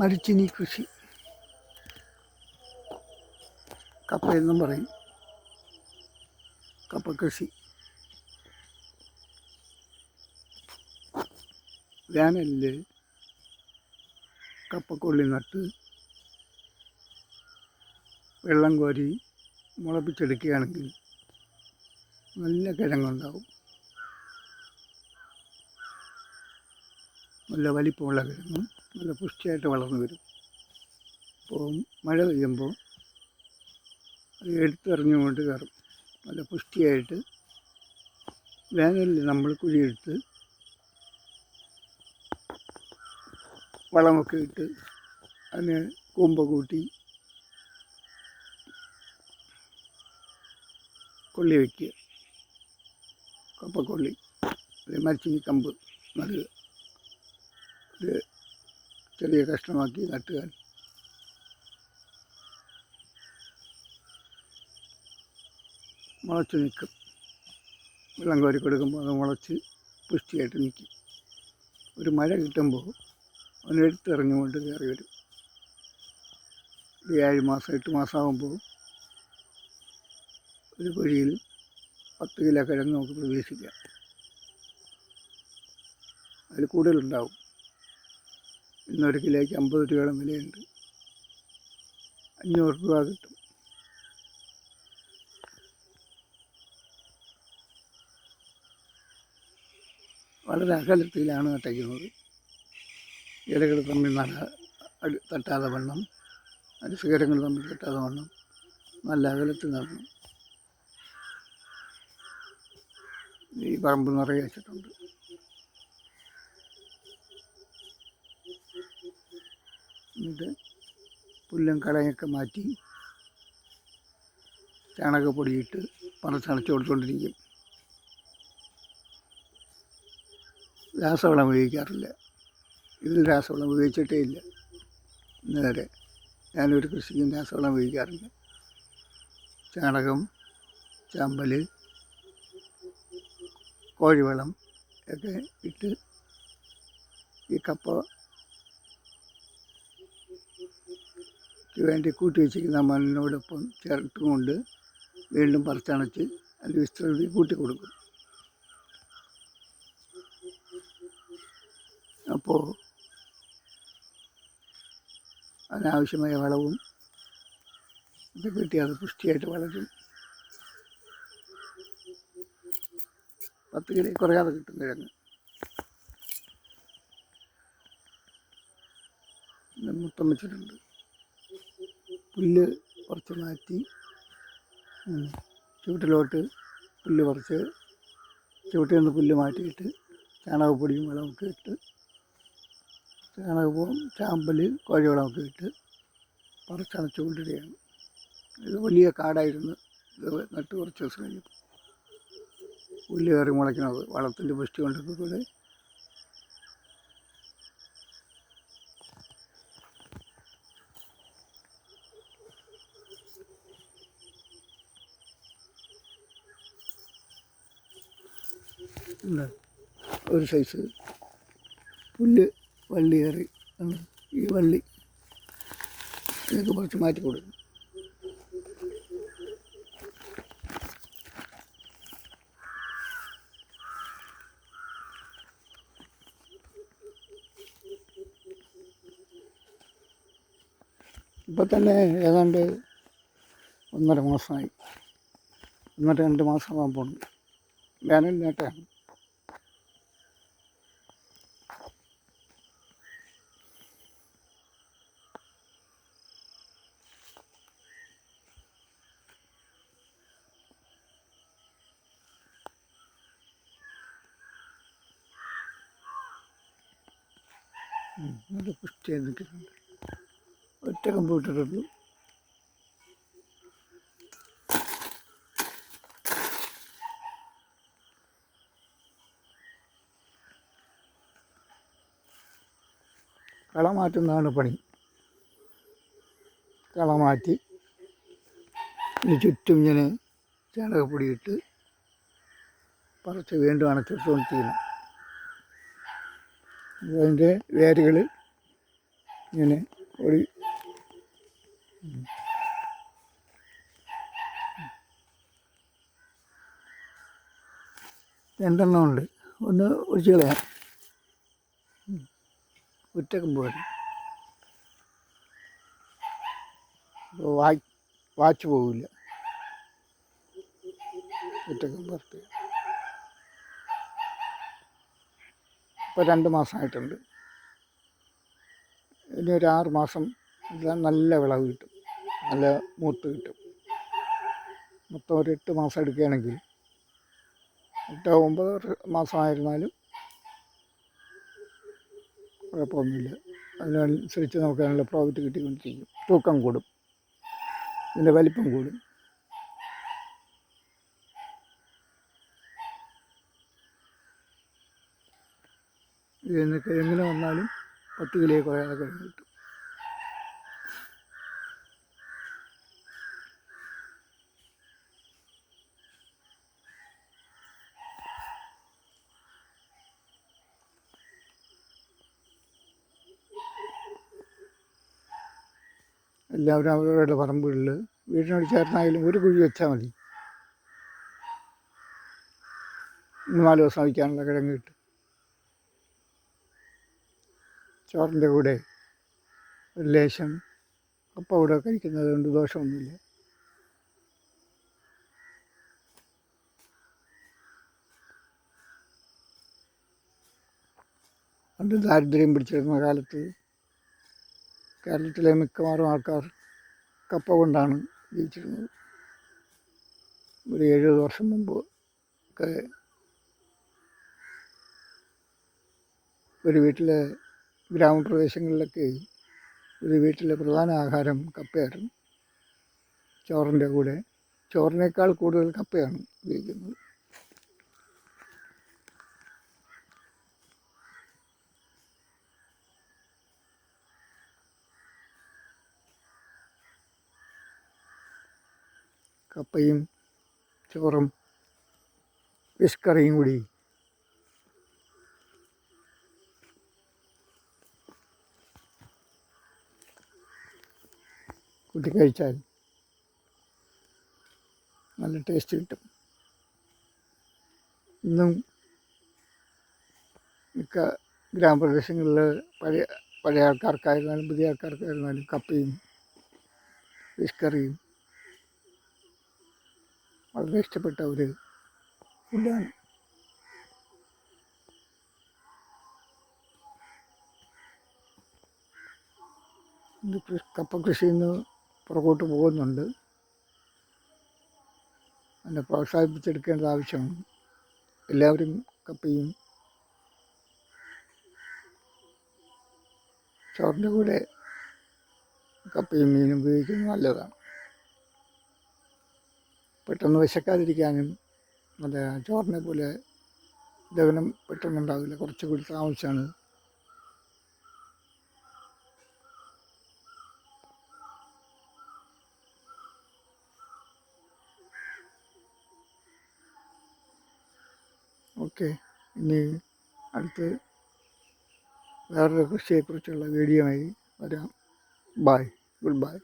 മരിച്ചിനി കൃഷി. കപ്പ എന്നും പറയും. കപ്പ കൃഷി. വേനലിൽ കപ്പക്കൊള്ളി നട്ട് വെള്ളം കോരി മുളപ്പിച്ചെടുക്കുകയാണെങ്കിൽ നല്ല കിഴങ്ങുണ്ടാവും. നല്ല വലിപ്പമുള്ള നല്ല പുഷ്ടിയായിട്ട് വളർന്നു വരും. അപ്പോൾ മഴ പെയ്യുമ്പോൾ അത് എടുത്തെറിഞ്ഞുകൊണ്ട് കയറും. നല്ല പുഷ്ടിയായിട്ട് വേനലിൽ നമ്മൾ കുഴിയെടുത്ത് വളമൊക്കെ ഇട്ട് അതിന് കൂമ്പ കൂട്ടി കൊള്ളി വയ്ക്കുക. കപ്പക്കൊള്ളി അല്ലെങ്കിൽ മരച്ചിനി കമ്പ് നടുക. ഒരു ചെറിയ കഷ്ണമാക്കി നട്ടുക മുളച്ച് നിൽക്കും. വെള്ളം കോരി കൊടുക്കുമ്പോൾ അത് മുളച്ച് പുഷ്ടിയായിട്ട് നിൽക്കും. ഒരു മഴ കിട്ടുമ്പോൾ അവനെടുത്തിറങ്ങിക്കൊണ്ട് കയറി വരും. ഒരു ഏഴ് മാസം എട്ട് മാസമാകുമ്പോൾ ഒരു കുഴിയിൽ പത്ത് കിലോ കിഴങ്ങ് നമുക്ക് പ്രവേശിക്കാം. അതിൽ കൂടുതലുണ്ടാവും. ഇന്നൊരു കിലോയ്ക്ക് അമ്പത് രൂപയുടെ വിലയുണ്ട്. അഞ്ഞൂറ് രൂപ കിട്ടും. വളരെ അകലത്തിലാണ് നട്ടയ്ക്കുന്നത്. ഇലകൾ തമ്മിൽ നല്ല അടി തട്ടാതെ വണ്ണം അരിസുകരങ്ങൾ തമ്മിൽ തട്ടാതെ വണ്ണം നല്ല അകലത്തിൽ നടണം. ഈ പറമ്പ് നിറയെ വെച്ചിട്ടുണ്ട്. എന്നിട്ട് പുല്ലും കളയൊക്കെ മാറ്റി ചാണകപ്പൊടിയിട്ട് പറച്ചണച്ച് കൊടുത്തുകൊണ്ടിരിക്കും രാസവളം ഉപയോഗിക്കാറില്ല. ഇതിൽ രാസവളം ഉപയോഗിച്ചിട്ടേ ഇല്ല. ഇന്ന് വരെ ഞാനൊരു കൃഷിക്കും രാസവളം ഉപയോഗിക്കാറില്ല. ചാണകം ചാമ്പൽ കോഴിവളം ഒക്കെ ഇട്ട് ഈ കപ്പ വേണ്ടി കൂട്ടി വെച്ചിരിക്കുന്ന മണ്ണിനോടൊപ്പം ചേർത്തുകൊണ്ട് വീണ്ടും പറിച്ചണച്ച് അതിന്റെ വിസ്തൃതി കൂട്ടി കൊടുക്കും അപ്പോൾ അതിനാവശ്യമായ വളവും ഇത് കിട്ടി അത് പുഷ്ടിയായിട്ട് വളരും. പത്ത് കിലോ കുറയാതെ കിട്ടും കിഴങ്ങ്. മൊത്തം വെച്ചിട്ടുണ്ട്. പുല്ല് കുറച്ച് മാറ്റി ചുവട്ടിലോട്ട് പുല്ല് കുറച്ച് ചുവട്ടിൽ നിന്ന് പുല്ല് മാറ്റിയിട്ട് ചാണകപ്പൊടിയും വളമൊക്കെ ഇട്ട് ചാണകവും ചാമ്പൽ കോഴിവളമൊക്കെ ഇട്ട് പറിച്ചണച്ചുകൊണ്ടിരിക്കുകയാണ് ഇത് വലിയ കാടായിരുന്നു. ഇത് നട്ട് കുറച്ച് ദിവസം കഴിഞ്ഞപ്പോൾ പുല്ല് കയറി മുളയ്ക്കുന്നത് വളത്തിന്റെ പുഷ്ടി കൊണ്ടൊക്കെ കൂടെ ഉണ്ട്. ഒരു സൈസ് പുല്ല് വള്ളി കയറി. ആണ് ഈ വള്ളി ഇതൊക്കെ കുറച്ച് മാറ്റി കൊടുക്കും. ഇപ്പം തന്നെ ഏതാണ്ട് ഒന്നര മാസമായി. ഒന്നര രണ്ട് മാസമാകാൻ പോകുന്നു വേനലിനേട്ടാണ് ഉം, നല്ല പുഷ്ടിയായി നിൽക്കുന്നുണ്ട് ഒറ്റ കമ്പ്യൂട്ടറുള്ളൂ കള മാറ്റുന്നതാണ് പണി. കള മാറ്റി ചുറ്റും ഇങ്ങനെ ചാണകപ്പൊടിയിട്ട് പറച്ച് വീണ്ടും അണച്ചിട്ടുകൊണ്ട് ചെയ്യണം. അതിന്റെ വേരുകൾ ഇങ്ങനെ ഒരു രണ്ടെണ്ണം ഉണ്ട്. ഒന്ന് ഒഴിച്ച് കളയാം ഒറ്റക്കും വാ വാച്ച് പോവില്ല. ഒറ്റക്കും വറുത്ത് ഇപ്പോൾ രണ്ട് മാസമായിട്ടുണ്ട്. ഇനി ഒരു ആറ് മാസം നല്ല വിളവ് കിട്ടും. നല്ല മൂത്ത് കിട്ടും. മൊത്തം ഒരു എട്ട് മാസം എടുക്കുകയാണെങ്കിൽ എട്ട് ഒമ്പത് മാസമായിരുന്നാലും കുഴപ്പമൊന്നുമില്ല. അതിനനുസരിച്ച് നമുക്ക് നല്ല പ്രോഫിറ്റ് കിട്ടിക്കൊണ്ടിരിക്കും. തൂക്കം കൂടും. ഇതിന്റെ വലിപ്പം കൂടും. ഇതിനൊക്കെ എങ്ങനെ വന്നാലും പത്ത് കിലോ കുറയാതെ കഴിഞ്ഞ് കിട്ടും. എല്ലാവരും അവരവരുടെ പറമ്പുകളിൽ വീടിനോട് ചേർന്നായാലും ഒരു കുഴി വെച്ചാൽ മതി. മൂന്നാൽ നാല് ദിവസം വയ്ക്കാനുള്ള കിഴങ്ങ് കിട്ടും. ചോറിന്റെ കൂടെ ഒരു ലേശം കപ്പ കൂടെ കഴിക്കുന്നത് കൊണ്ട് ദോഷമൊന്നുമില്ല. പണ്ട് ദാരിദ്ര്യം പിടിച്ചിരുന്ന കാലത്ത് കേരളത്തിലെ മിക്കവാറും ആൾക്കാർ കപ്പ കൊണ്ടാണ് ജീവിച്ചിരുന്നത്. ഒരു എഴുപത് വർഷം മുമ്പ് ഒക്കെ ഒരു വീട്ടിലെ ഗ്രാമപ്രദേശങ്ങളിലൊക്കെ ഒരു വീട്ടിലെ പ്രധാന ആഹാരം കപ്പയായിരുന്നു. ചോറിന്റെ കൂടെ. ചോറിനേക്കാൾ കൂടുതൽ കപ്പയാണ് ഉപയോഗിക്കുന്നത്. കപ്പയും ചോറും ഫിഷ് കറിയും കൂടി കൂട്ടി കഴിച്ചാൽ നല്ല ടേസ്റ്റ് കിട്ടും. ഇന്നും മിക്ക ഗ്രാമപ്രദേശങ്ങളിൽ പഴയ പഴയ ആൾക്കാർക്കായിരുന്നാലും പുതിയ ആൾക്കാർക്കായിരുന്നാലും കപ്പയും ഫിഷ് കറിയും വളരെ ഇഷ്ടപ്പെട്ട ഒരു ഫുഡാണ് കപ്പ കൃഷിയിൽ നിന്ന് പുറകോട്ട് പോകുന്നുണ്ട്. അതിനെ പ്രോത്സാഹിപ്പിച്ചെടുക്കേണ്ടത് ആവശ്യമാണ്. എല്ലാവരും കപ്പയും ചോറിന്റെ കൂടെ കപ്പയും മീനും ഉപയോഗിക്കുന്നത് നല്ലതാണ്. പെട്ടെന്ന് വിശക്കാതിരിക്കാനും നല്ല ചോറിനെ പോലെ ദഹനം പെട്ടെന്നുണ്ടാവില്ല. കുറച്ചുകൂടി താമസിച്ചാണ് ഓക്കെ ഇനി അടുത്ത് വേറൊരു കൃഷിയെക്കുറിച്ചുള്ള വീഡിയോ ആയി വരാം. Bye good bye